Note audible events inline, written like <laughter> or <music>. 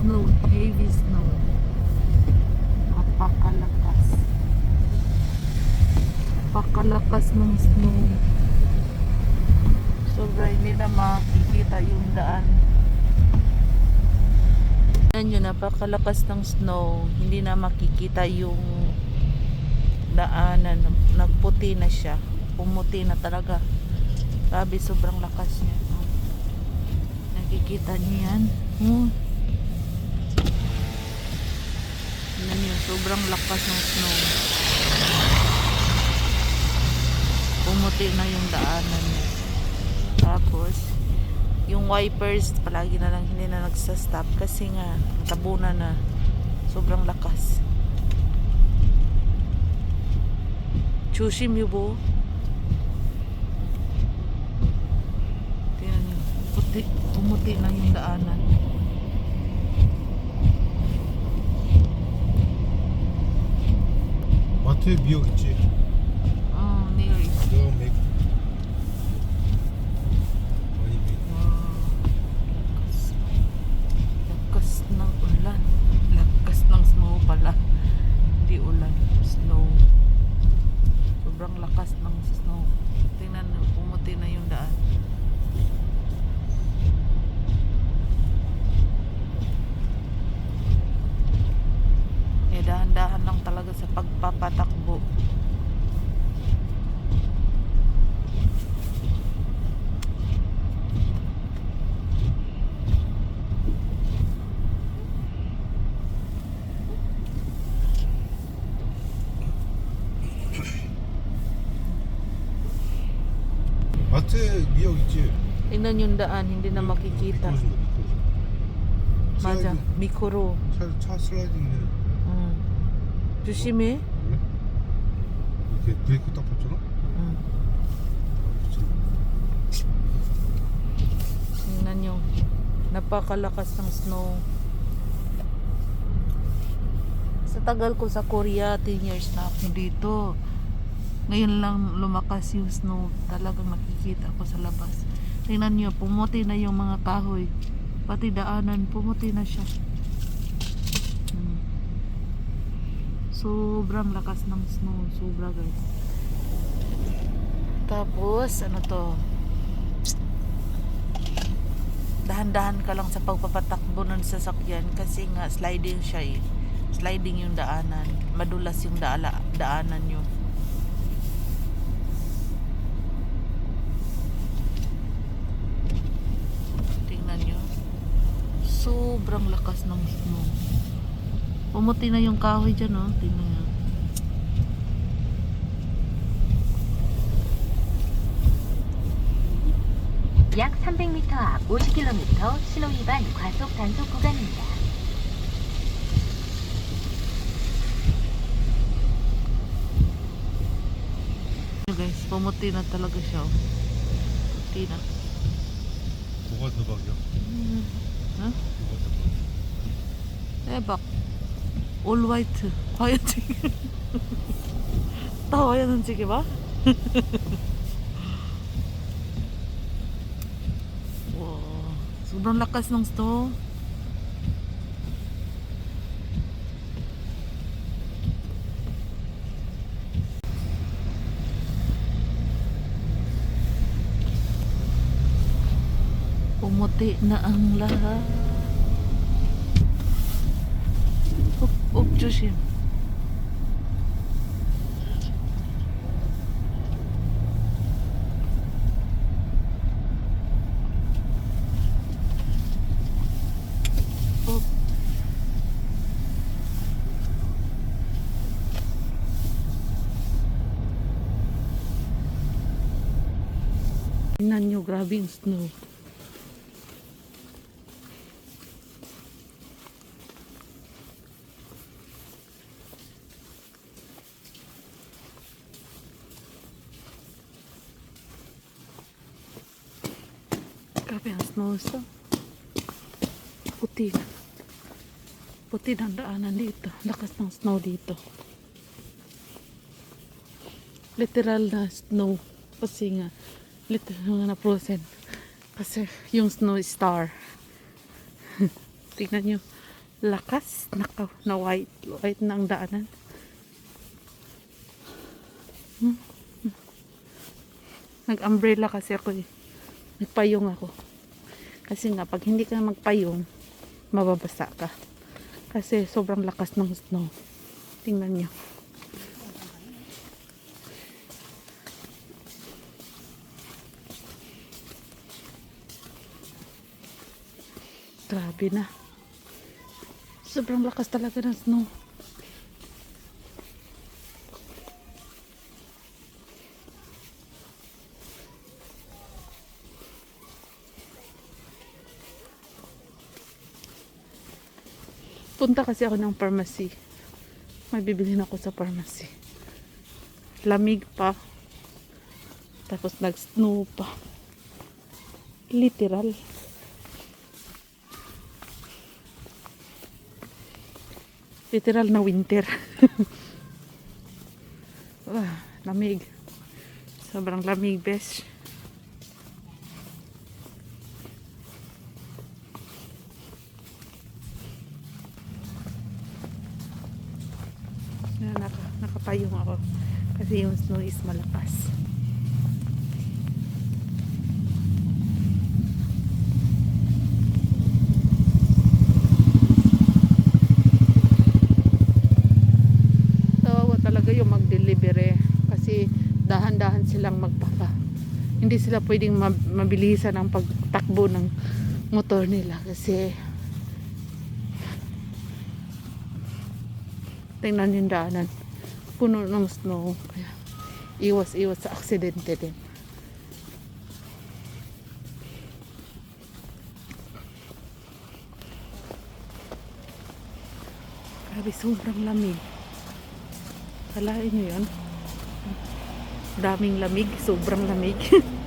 snow, heavy snow. Napakalakas. Napakalakas ng snow. Sobra hindi na makikita yung daan. Yan yun, napakalakas ng snow. Hindi na makikita yung daanan. Nagputi na siya. Pumuti na talaga. Grabe, sobrang lakas niya. Nakikita niyo yan? Oh. Yan yun, sobrang lakas ng snow. Pumuti na yung daanan niya. Tapos, yung wipers, palagi na lang hindi na nagsa-stop kasi nga, tabunan na. Sobrang lakas. Chushim yubo. Tingnan niyo, puti, pumuti na yung daanan. to 마트에 미역 있지? Tingnan yung daan, hindi na makikita. 미끄러진다, 미끄러져. 맞아. 슬라이딩. 미코로. 차, 차 슬라이딩 해. 응. 조심해. 원래? 이렇게 브레이크 딱 밟잖아? 응. Tingnan nyo. Napakalakas ng snow. Sa tagal ko sa Korea, 10 years na ako dito. Ngayon lang lumakas yung snow. Talagang nakikita ko sa labas. Tingnan nyo, pumuti na yung mga kahoy. Pati daanan, pumuti na siya. Hmm. Sobrang lakas ng snow. Sobra guys. Tapos, ano to? Dahan-dahan ka lang sa pagpapatakbo ng sasakyan kasi nga sliding siya eh. Sliding yung daanan. Madulas yung daala, daanan nyo. Tingnan nyo Sobrang lakas ng snow. Pumuti na yung kahoy dyan, oh. Tingnan nyo. 약 300m 앞 50km 신호 위반 과속 단속 구간입니다. Yun, guys, pumuti na talaga siya. oh. Puti na. 뭐가 대박이야? 응? 대박. 올 화이트. 과연지게. 다 와야 움직이 봐. <laughs> 와, 수단 라카스농스도. Pumuti na ang lahat. Up, up, 조심. Up. Tingnan nyo, grabe yung snow. Grabe ang snow so. Puti. Puti ang daanan dito. Lakas ng snow dito. Literal na snow. Kasi nga, literal na frozen. Kasi yung snow star. <laughs> Tingnan nyo. lakas naka na white white na ang daanan Hmm. nag-umbrella kasi ako eh nagpayong ako kasi nga pag hindi ka magpayong mababasa ka. Kasi sobrang lakas ng snow. Tingnan niyo. Grabe na. Sobrang lakas talaga ng snow punta kasi ako ng pharmacy. May bibilhin ako sa pharmacy. Lamig pa. Tapos nag snow pa. Literal. Literal na winter. <laughs> Ah, lamig. Sobrang lamig besh na naka, nakapayong ako. Kasi yung snow is malakas. Dahan-dahan silang magpaka. Hindi sila pwedeng mab- mabilisan ang pagtakbo ng motor nila. Kasi tingnan yung daanan puno ng snow kaya iwas-iwas sa aksidente din grabe sobrang lamig. Kalain nyo yun? Daming lamig sobrang lamig <laughs>